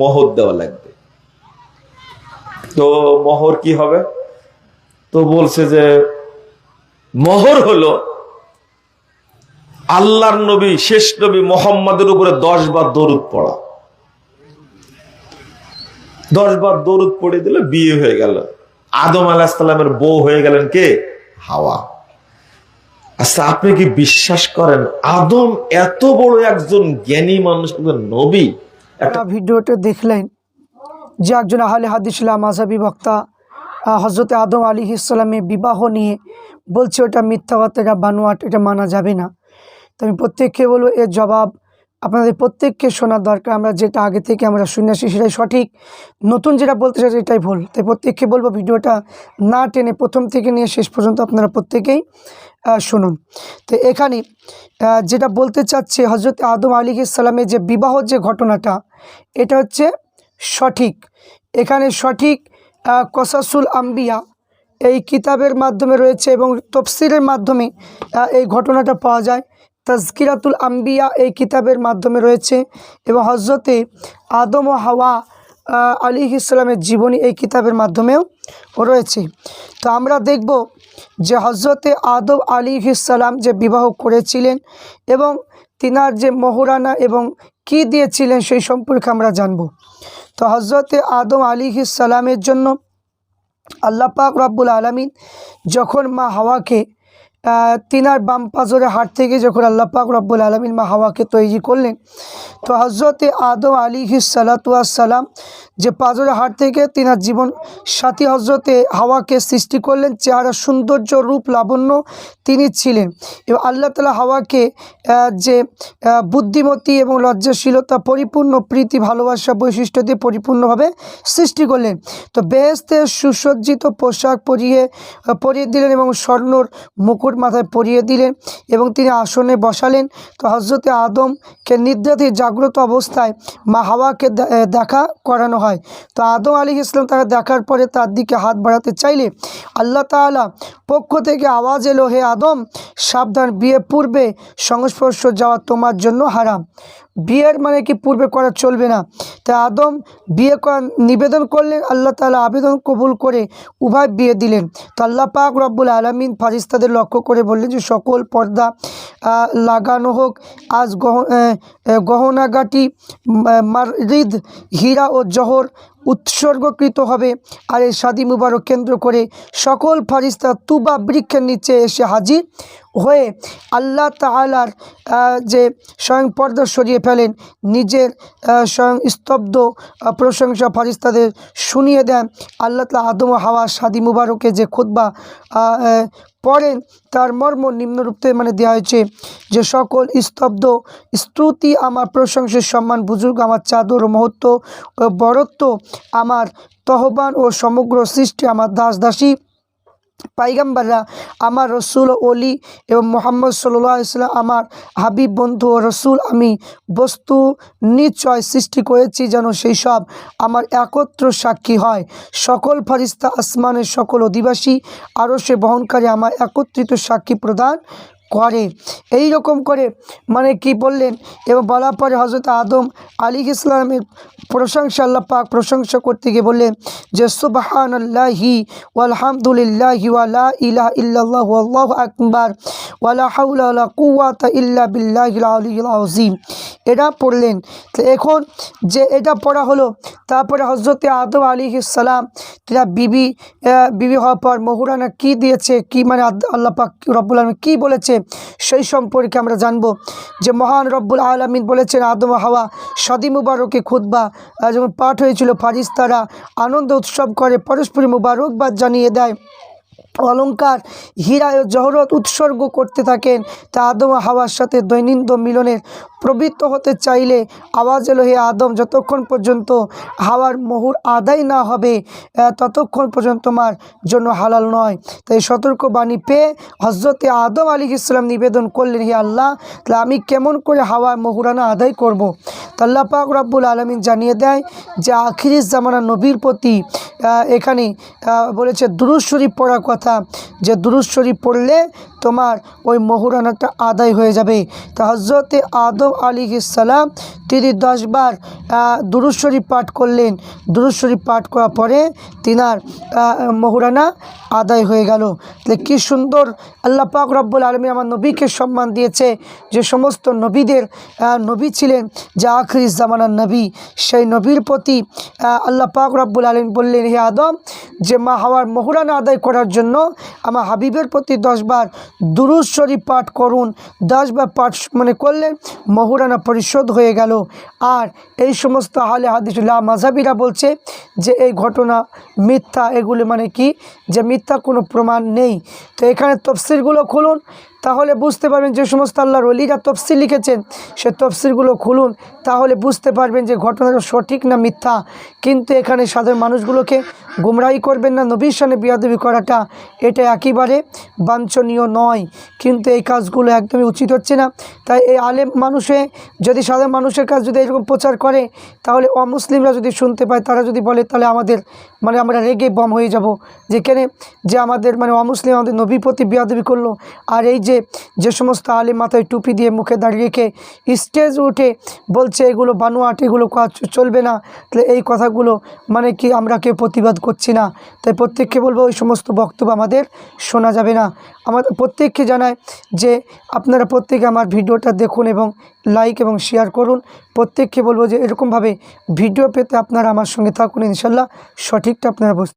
মোহর দেওয়া লাগবে। তো মোহর কি হবে? তো বলছে যে, মোহর হলো আল্লাহর নবী, শেষ নবী মোহাম্মদের উপরে দশ বার দরুদ পড়া। দশ বার দরুদ পড়ে দিলে বিয়ে হয়ে গেল। আদম আলাহিসাল্লামের বউ হয়ে গেলেন কে? হাওয়া। আচ্ছা আপনি কি বিশ্বাস করেন, আদম এত বড় একজন জ্ঞানী মানুষ, নবী আপনারা ভিডিওটা দেখলেন যে একজন আহলে হাদিসুল্লাহ মাঝাবি বক্তা হজরত আদম আলী ইসলামের বিবাহ নিয়ে বলছে, ওটা মিথ্যা কথা, এটা বানোয়াট, এটা মানা যাবে না। তো আমি প্রত্যেককে বলব, এর জবাব আপনাদের প্রত্যেককে শোনার দরকার। আমরা যেটা আগে থেকে আমরা শুনে আসি সেটাই সঠিক। নতুন যেটা বলতে চাই এটাই ভুল। তাই প্রত্যেককে বলব ভিডিওটা না টেনে প্রথম থেকে নিয়ে শেষ পর্যন্ত আপনারা প্রত্যেকেই শুনুন। তো এখানে যেটা বলতে চাচ্ছে হজরত আদম আলী ইসলামের যে বিবাহ যে ঘটনাটা, এটা হচ্ছে সঠিক। এখানে সঠিক কসাসুল আম্বিয়া এই কিতাবের মাধ্যমে রয়েছে এবং তফসিরের মাধ্যমে এই ঘটনাটা পাওয়া যায়। তাজকিরাতুল আম্বিয়া এই কিতাবের মাধ্যমে রয়েছে এবং হজরতে আদম ও হাওয়া আলী ইসলামের জীবনী এই কিতাবের মাধ্যমেও রয়েছে। তো আমরা দেখব যে হজরতে আদম আলী ইসালাম যে বিবাহ করেছিলেন এবং তিনার যে মহরানা এবং কি দিয়েছিলেন সেই সম্পর্কে আমরা জানব। তো হজরতে আদম আলী সালামের জন্য আল্লাহ পাক রব্বুল আলমিন যখন মা হাওয়াকে তিনার বাম পাজরে হাট থেকে যখন আল্লাহ পাক রব্বুল আলমিন মা হাওয়াকে তৈরি করলেন, তো হজরতে আদম আলী সালাম যে পাজরে হাট থেকে তিনার জীবন সাথী হজরতে হাওয়াকে সৃষ্টি করলেন, চেহারা সৌন্দর্য রূপ লাবণ্য তিনি ছিলেন। এবং আল্লাহ তালা হাওয়াকে যে বুদ্ধিমতী এবং লজ্জাশীলতা, পরিপূর্ণ প্রীতি, ভালোবাসা বৈশিষ্ট্য দিয়ে পরিপূর্ণভাবে সৃষ্টি করলেন। তো বেহেস্তে সুসজ্জিত পোশাক পরিয়ে পরিয়ে দিলেন এবং স্বর্ণর মুকুট মাথায় পরিয়ে দিলেন এবং তিনি আসনে বসালেন। তো হজরতে আদমকে নিদ্রাতে জাগ্রত অবস্থায় মা হাওয়াকে দেখা করানো হয়। তো আদম আলী ইসলাম তাকে দেখার পরে তার দিকে হাত বাড়াতে চাইলে আল্লাহ তালা পক্ষ থেকে আওয়াজ এলো, হে আদম, সাবধান বিয়ে পূর্বে সংস্পর্শ যাওয়া তোমার জন্য হারাম। বিয়ের মানে কি পূর্বে করা চলবে না। তাই আদম বিয়ে করার নিবেদন করলেন, আল্লাহ তাআলা আবেদন কবুল করে উভয় বিয়ে দিলেন। তো আল্লাহ পাক রব্বুল আলমিন ফারিস্তাদের লক্ষ্য করে বললেন যে, সকল পর্দা লাগানো হোক, আজ গহ গহনাগাটি মারিদ হীরা ও জহর উৎসর্গকৃত হবে। আর এই শাদি মুবারক কেন্দ্র করে সকল ফারিস্তা তুবা বৃক্ষের নিচে এসে হাজির। হয়ে আল্লাহ তাআলার আহ, যে স্বয়ং পর্দা সরিয়ে ফেলেন নিজের স্বয়ং স্তব্ধ প্রশংসা ফারিস্তাদের শুনিয়ে দেন। আল্লাহ তালা আদম হাওয়া শাদি মুবারকে যে আহ, পড়েন তার মর্ম নিম্নরূপে মানে দেওয়া হয়েছে যে সকল স্তব্ধ স্তুতি আমার প্রশংসের সম্মান বুজুর্গ আমার চাদর মহত্ব বরত্ব আমার তহবান ও সমগ্র সৃষ্টি আমার দাস দাসী পাইগাম্বাররা আমার রসুল অলি এবং মোহাম্মদ সাল্লাম আমার হাবিব বন্ধু ও রসুল আমি বস্তু নিশ্চয় সৃষ্টি করেছি যেন সেই সব আমার একত্র সাক্ষী হয়। সকল ফারিস্তা আসমানের সকল অধিবাসী আরও সে বহনকারী আমার একত্রিত সাক্ষী প্রদান করে। এই রকম করে মানে কি বললেন? এবং বলার পরে হজরত আদম আলী ইসলামের প্রশংসা, আল্লাহ পাক প্রশংসা করতে গিয়ে বললেন যে সুবাহান আল্লাহি আলহামদুলিল্লাহি ওয়ালা ইলাহ ইল্লাল্লাহ আল্লাহ আকবার। ওয়ালা হাউলা কুয়াতা ইল্লা বিল্লাহিল আলিয়্যিল আযীম। এটা পড়লেন। তো এখন যে এটা পড়া হলো, তারপরে হজরতে আদম আলী সালাম, তারা বিবি বিবি হওয়ার পর মহুরানা কি দিয়েছে, কি মানে আল্লাহ পাক রব্বুল আলমিন কী বলেছে, সেই সম্পর্কে আমরা জানব। যে মহান রব্বুল আলমিন বলেছেন, আদম হাওয়া সাদি মুবারকে খুতবা যেমন পাঠ হয়েছিল, ফারিস্তারা আনন্দ উৎসব করে পরস্পর মুবারকবাদ জানিয়ে দেয়। অলংকার, হীরা ও জহরত উৎসর্গ করতে থাকেন তা আদম হাওয়ার সাথে দৈনন্দিন মিলনের প্রবৃত্ত হতে চাইলে আওয়াজ এলো, হে আদম, যতক্ষণ পর্যন্ত হাওয়ার মোহর আদায় না হবে ততক্ষণ পর্যন্ত তোমার জন্য হালাল নয় তাই সতর্কবাণী পেয়ে হজরতে আদম আলী ইসলাম নিবেদন করলেন, হে আল্লাহ, তাহলে আমি কেমন করে হাওয়ার মোহরানা আদায় করব। তো আল্লাহ পাক রব্বুল আলমিন জানিয়ে দেয় যে আখিরি জামানা নবীর প্রতি এখানে বলেছে দুরুজ শরীফ পড়ার কথা। যে দুরুজ শরীফ পড়লে তোমার ওই মহুরানাটা আদায় হয়ে যাবে। তা হজরতে আদম আলী ইসালাম তিনি দশবার দুরুশ্বরী পাঠ করলেন। দুরুশ্বরী পাঠ করার পরে তিনার মহুরানা আদায় হয়ে গেল। তাহলে কী সুন্দর, আল্লাহ পাক রব্বুল আলমী আমার নবীকে সম্মান দিয়েছে। যে সমস্ত নবীদের নবী ছিলেন যে আখরি জামানার নবী, সেই নবীর প্রতি আল্লাহ পাক রব্বুল আলম বললেন, হে আদম, যে মা হাওয়ার মহুরানা আদায় করার জন্য আমার হাবিবের প্রতি দশবার দুরুজ শরীফ পাঠ করুন দশবার পাঠ মানে করলে মহুরানা পরিশোধ হয়ে গেল। আর এই সমস্ত হালে হাদিসুল্লাহ মাঝাবিরা বলছে যে এই ঘটনা মিথ্যা, এগুলি মানে কি? যে মিথ্যা কোনো প্রমাণ নেই। তো এখানে তফসিরগুলো খুলুন, তাহলে বুঝতে পারবেন যে সমস্ত আল্লাহর অলিরা তফসির লিখেছেন, সে তফসিলগুলো খুলুন, তাহলে বুঝতে পারবেন যে ঘটনাটা সঠিক না মিথ্যা। কিন্তু এখানে সাধারণ মানুষগুলোকে গুমরাহি করবেন না। নবীর সামনে বিয়াদবি করাটা এটা একেবারে বাঞ্ছনীয় নয়। কিন্তু এই কাজগুলো একদমই উচিত হচ্ছে না। তাই এই আলেম মানুষে যদি, সাধারণ মানুষের কাজ যদি এরকম প্রচার করে, তাহলে অমুসলিমরা যদি শুনতে পায়, তারা যদি বলে, তাহলে আমাদের মানে আমরা রেগে বম হয়ে যাব। যেখানে যে আমাদের মানে অমুসলিম আমাদের নবী প্রতি বিয়াদবি করল। আর এই যে যে সমস্ত আলেম মাথায় টুপি দিয়ে মুখে দাঁড়িয়ে রেখে স্টেজ উঠে বলছে, এগুলো বানোয়াট, এগুলো চলবে না। তাহলে এই কথাগুলো মানে কি আমরা কেউ প্রতিবাদ করছি না। তাই প্রত্যেককে বলব, ওই সমস্ত বক্তব্য আমাদের শোনা যাবে না। আমাদের প্রত্যেককে জানায় যে, আপনারা প্রত্যেকে আমার ভিডিওটা দেখুন এবং লাইক এবং শেয়ার করুন। প্রত্যেককে বলব যে, এরকমভাবে ভিডিও পেতে আপনারা আমার সঙ্গে থাকুন ইনশাল্লাহ। সঠিকটা আপনারা বুঝতে